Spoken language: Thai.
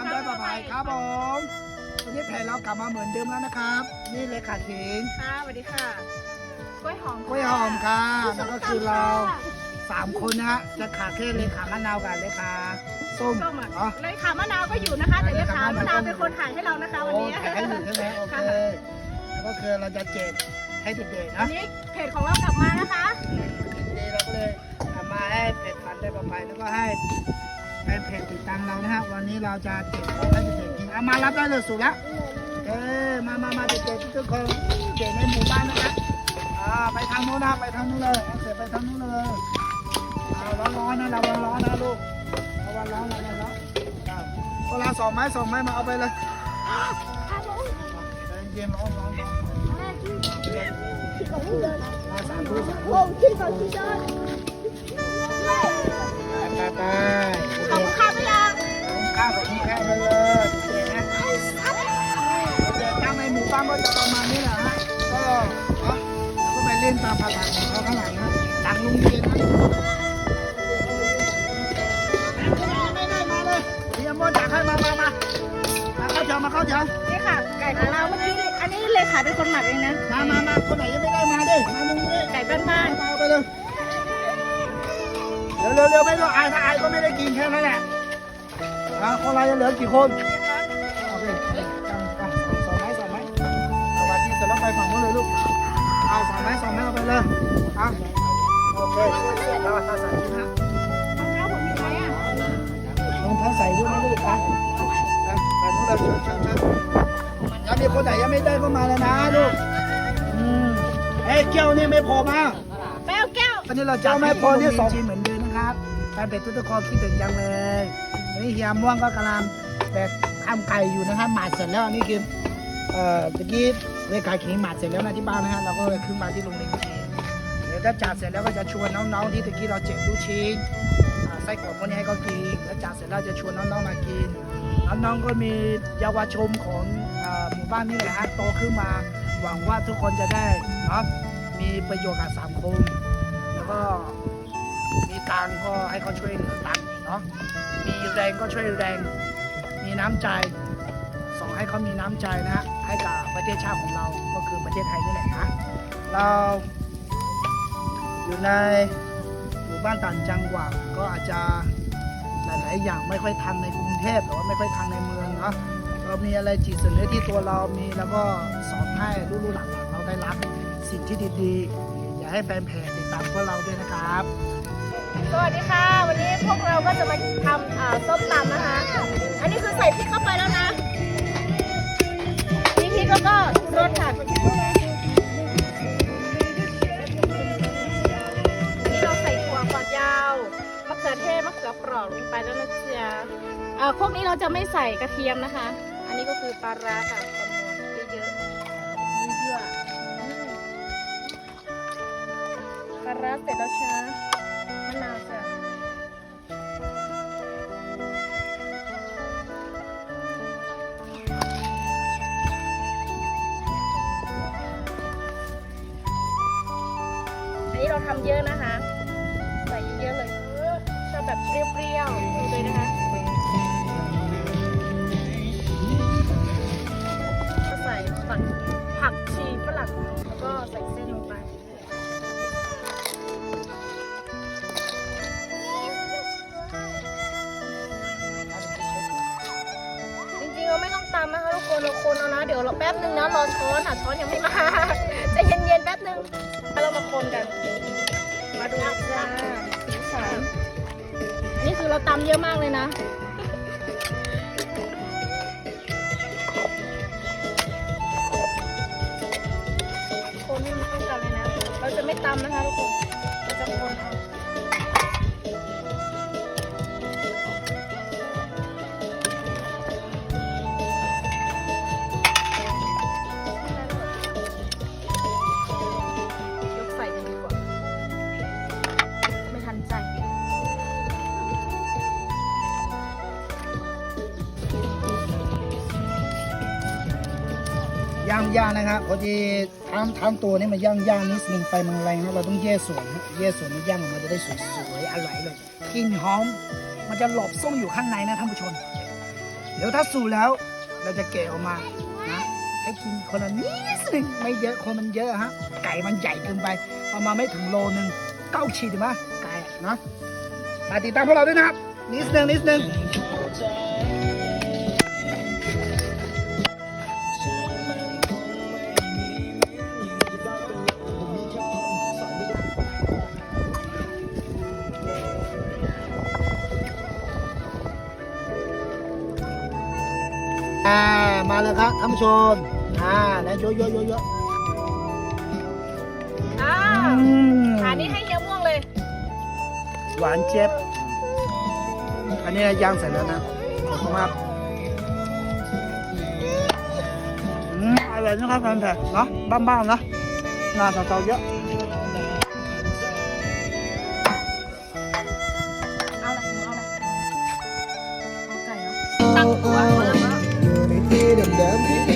ามได้ปลอดภัยครับผมวันนี้เพจเรากลับมาเหมือนเดิมแล้วนะครับ นี่เลยค่ะเขงค่ะสวัสดีค่ะกล้วยหอมกล้วยหอมค่ะแล้วก็คือเราสามคนนะฮะจะขาดแค่เลขามะนาวกับเลขาส้มส้มอะอ๋อเลยขามะนาวก็อยู่นะคะ แต่เลยขามะนาวเป็นคนถ่ายให้เรานะคะวันโอ้นี้แขกให้อยู่ใช่ไหมโอเคแล้วก็คือเราจะแจกให้เด็กๆวันะนนี้เพจของเรากลับมานะคะ เด็กๆเราก็เลยเอามาให้เพจฟันได้ปลอดภัยแล้วก็ให้ แฟนเพจติดตามเรานะฮะวันนี้เราจะแจกของให้เด็กๆกินเอามารับได้เลยสุดละเออมามามาเด็กๆทุกคนเด็กในหมู่บ้านนะครับอ่าไปทางโน้นนะไปทางนู้นเลยเสร็จไปทางนู้นเลยเอาร้อนๆนะระวังร้อนนะลูกระวังร้อนระวังร้อนครับเวลาสองไม้สองไม้มาเอาไปเลยเย็นร้อนร้อนร้อนสามทุกสามทุกไปไปขอบคุณค่ะพี่ยัง ข้าวของแค่ไปเลยเด็กนะเด็กตั้งในหมู่บ้านก็จะประมาณนี้แหละฮะก็เนาก็ไปเล่นตามภาษาของเขาข้างหลังนะหลังโรงเรียนนะไม่ได้มาเลยเดี๋ยวโมจักให้มามามามาเข้าแถวมาเข้าแถวนี่ค่ะ ไก่ของเราเมื่อกี้นี่อันนี้เลยค่ะเป็นคนหมักเองนะ มามามาคนไหนยังไม่ได้มาดิมาตรงนี้ไก่บ้านเอาไปเลยเร็วเร็วเร็วไม่ต้องอายถ้าอายก็ไม่ได้กินแค่นั้นแหละ อ่าคนเราจะเหลือกี่คนโอเคสองไม้สองไม้เอาไว้ที่เสร็จแล้วไปฝั่งนู้นเลยลูกเอาสองไม้สองไม้เอาไปเลยอะโอเคแล้วถ้าใส่นี่นะรองเท้าผมมีไหมอะรองเท้าใส่ด้วยนะลูกอะอะไปนู้นเลยเชิญเชิญเชิญยังมีคนไหนยังไม่ได้ก็มาแล้วนะลูกอืมเอ้ยเกี้ยวนี่ไม่พอมา ววันนี้เราจะไม่พอที่สองทีเหมือนเดิมนะครับแฟนเป็ดทุกๆคนคิดถึงจังเลยวันนี้เฮียม่วงก็กำลังแบกข้ามไก่อยู่นะครับหมาดเสร็จแล้วอันนี้คือเอ่อตะกี้เลขาขิงหมาดเสร็จแล้วนะที่บ้านนะฮะเราก็เลยขึ้นมาที่โรงเรียนอีกทีเดี๋ยวถ้าจัดเสร็จแล้วก็จะชวนน้องๆที่ตะกี้เราเจ็บลูกชิ้นอ่าไส้กรอกพวกนี้ให้เขากินแล้วจัดเสร็จแล้วจะชวนน้องๆมากินน้องๆก็มีเยาวชนของเอ่อหมู่บ้านนี่แหละฮะโตขึ้นมาหวังว่าทุกคนจะได้เนาะมีประโยชน์กับสังคมแล้ว ก็มีตังก็ให้เขาช่วยเหลือตังเนาะมีแรงก็ช่วยแรง มีน้ำใจสองให้เขามีน้ำใจนะ ให้กับประเทศชาติของเราก็คือประเทศไทยนี่แหละนะเราอยู่ในหมู่บ้านต่างจังหวัดก็อาจจะหลาย ๆ อย่างไม่ค่อยทันในกรุงเทพหรือว่าไม่ค่อยทันในเมืองเนาะเรามีอะไรจิตสำนึกที่ตัวเรามีแล้วก็สอนให้ลูกๆหลานๆเราได้รับสิ่งที่ดี ๆ ให้แฟนเพจติดตามพวกเราด้วยนะครับ สวัสดีค่ะ วันนี้พวกเราก็จะมาทำอ่าส้มตำนะคะ อันนี้คือใส่พริกเข้าไปแล้วนะมีพริกแล้วก็รสค่ะนี่เราใส่ถั่วฝักยาวมะเขือเทศมะเขือเปราะลงไปแล้วนะจ๊ะอ่าพวกนี้เราจะไม่ใส่กระเทียมนะคะ อันนี้ก็คือปลาร้าค่ะ ปลาร้าเสร็จแล้วใช่ไหมมะนาวจ้ะอันนี้เราทำเยอะนะคะ ใส่เยอะๆเลยชอบแบบเปรี้ยวๆดูเลยนะคะก็ใส่ผักผักชีฝรั่งแล้วก็ใส่เส้นำนะคะทุกคนเราคนเอานะ เดี๋ยวเราแป๊บนึงนะรอช้อนอะช้อนยังไม่มาใจะเย็นๆแป๊บนึงแล้วเรามาคนกัน มาดูจ้าสีสันนี่คือเราตำเยอะมากเลยนะคนให้มันเข้ากันเลยนะ เราจะไม่ตำนะคะทุกคน เราจะคนเอา ย่างย่างนะครับพอดีทั้งทั้งตัวนี่มันย่างย่างนิดนึงไฟมันแรงนะเราต้องแยกส่วนแยกส่วนมันย่างออกมาจะได้สวยๆอร่อยเลยกลิ่นหอม มันจะหลบซ่งอยู่ข้างในนะท่านผู้ชม เดี๋ยวถ้าสูแล้วเราจะแกะออกมานะให้กินคนละนิดนึงไม่เยอะคนมันเยอะฮะไก่มันใหญ่เกินไปประมาณไม่ถึงโลนึงเก้าขีดถูกไหมไก่เนาะมาติดตามพวกเราด้วยนะครับนิดนึงนิดนึง อ่ามาเลยครับท่านผู้ชมอ่าแล้วเยอะเยอะเยอะเยอะอ่าอืมอันนี้ให้เฮียม่วงเลย หวานเจี๊ยบอันนี้ย่างเสร็จแล้วนะขอบคุณครับอืมอร่อยนะครับแฟนๆเนาะบ้านๆนะหน้าเตาๆเยอะเอาอะไรหนูเอาอะไรเอาไก่เนาะตั้งตัว เอา